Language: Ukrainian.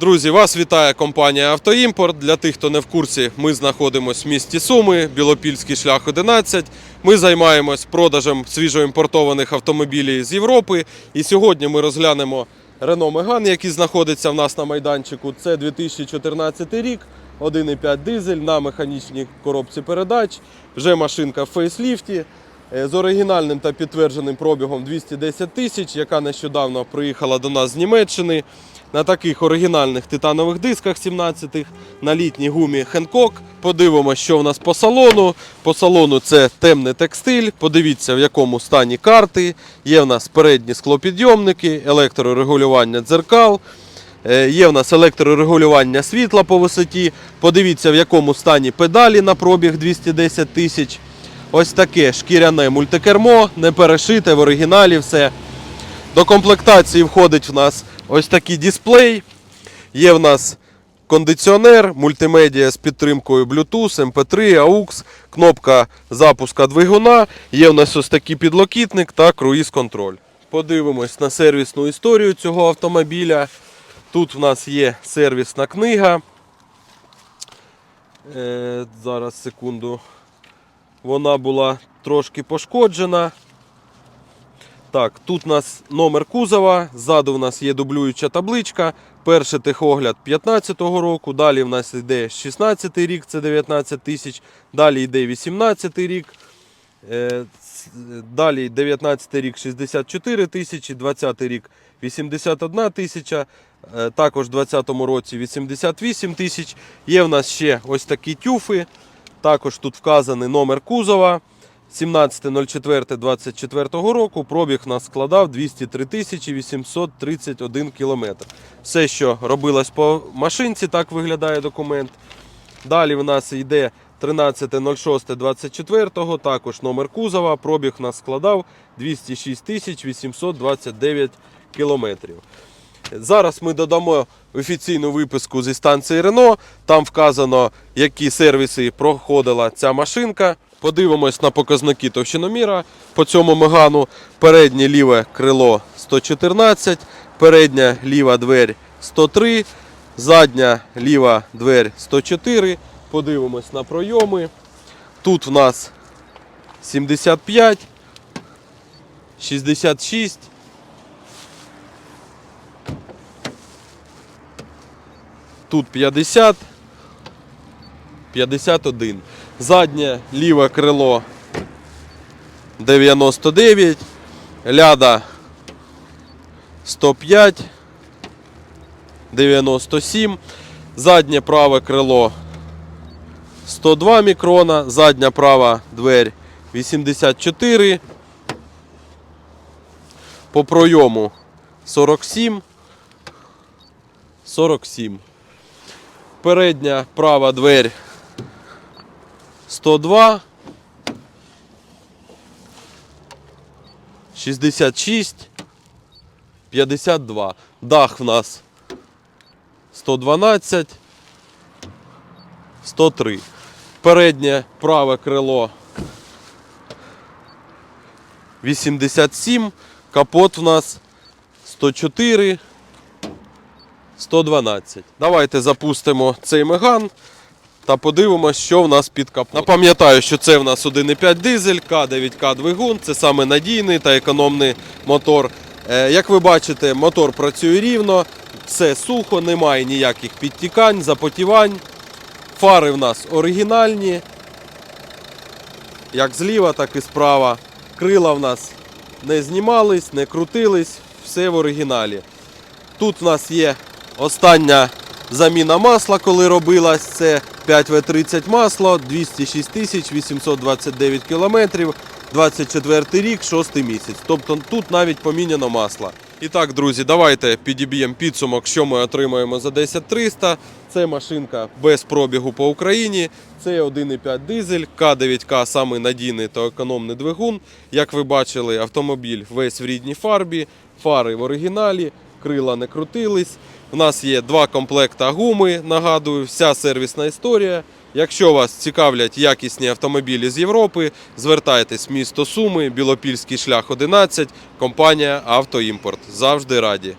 Друзі, вас вітає компанія Автоімпорт. Для тих, хто не в курсі, ми знаходимося в місті Суми, Білопільський шлях 11. Ми займаємось продажем свіжоімпортованих автомобілів з Європи. І сьогодні ми розглянемо Renault Megane, який знаходиться в нас на майданчику. Це 2014 рік, 1,5 дизель на механічній коробці передач. Вже машинка в фейсліфті. Е, З оригінальним та підтвердженим пробігом 210 тисяч, яка нещодавно приїхала до нас з Німеччини на таких оригінальних титанових дисках 17-х, на літній гумі Хенкок. Подивимося, що в нас по салону. По салону це темний текстиль. Подивіться, в якому стані карти. Є в нас передні склопідйомники, електрорегулювання дзеркал. Е, Є в нас електрорегулювання світла по висоті. Подивіться, в якому стані педалі на пробіг 210 тисяч. Ось таке шкіряне мультикермо, не перешите в оригіналі все. До комплектації входить в нас ось такий дисплей. Є в нас кондиціонер, мультимедіа з підтримкою Bluetooth, MP3, AUX, кнопка запуска двигуна. Є в нас ось такий підлокітник та круїз-контроль. Подивимось на сервісну історію цього автомобіля. Тут в нас є сервісна книга. Е, зараз секунду. Вона була трошки пошкоджена. Так, тут у нас номер кузова, ззаду в нас є дублююча табличка. Перший техогляд 15-го року, далі в нас йде 16 рік, це 19 тисяч, далі йде 18 рік, е, далі 19 рік 64 тисячі, 20 рік 81 тисяча, е, також в 20 році 88 тисяч. Є в нас ще ось такі тюфи, також тут вказаний номер кузова. 17.04.24 року пробіг нас складав 203 тисячі 831 кілометр. Все, що робилось по машинці, так виглядає документ. Далі в нас йде 13.06.24, також номер кузова. Пробіг нас складав 206 тисяч 829 кілометрів. Зараз ми додамо офіційну виписку зі станції Рено. Там вказано, які сервіси проходила ця машинка. Подивимось на показники товщиноміра по цьому мегану. Переднє ліве крило 114, передня ліва двері 103, задня ліва двері 104. Подивимось на пройоми. Тут в нас 75, 66. Тут 50, 51. Заднє ліве крило 99, ляда 105, 97, заднє праве крило 102 мікрона, задня права дверь 84, по пройому 47, 47. Передня права дверь 102, 66, 52. Дах в нас 112, 103. Переднє праве крило 87, капот в нас 104, 112. Давайте запустимо цей меган та подивимося, що в нас під капотом. Напам'ятаю, що це в нас 1,5 дизель, К9К двигун, це саме надійний та економний мотор. Е, Як ви бачите, мотор працює рівно, все сухо, немає ніяких підтікань, запотівань. Фари в нас оригінальні, як зліва, так і справа. Крила в нас не знімались, не крутились, все в оригіналі. Тут в нас є остання заміна масла, коли робилась. Це 5В30 масло, 206 тисяч 829 кілометрів, 24 рік, 6 місяць. Тобто тут навіть поміняно масло. І так, друзі, давайте підіб'ємо підсумок, що ми отримаємо за 10300. Це машинка без пробігу по Україні. Це 1,5 дизель, К9К самий надійний та економний двигун. Як ви бачили, автомобіль весь в рідній фарбі, фари в оригіналі, крила не крутились. У нас є два комплекта гуми, нагадую, вся сервісна історія. Якщо вас цікавлять якісні автомобілі з Європи, звертайтесь в місто Суми, Білопільський шлях 11, компанія Автоімпорт. Завжди раді.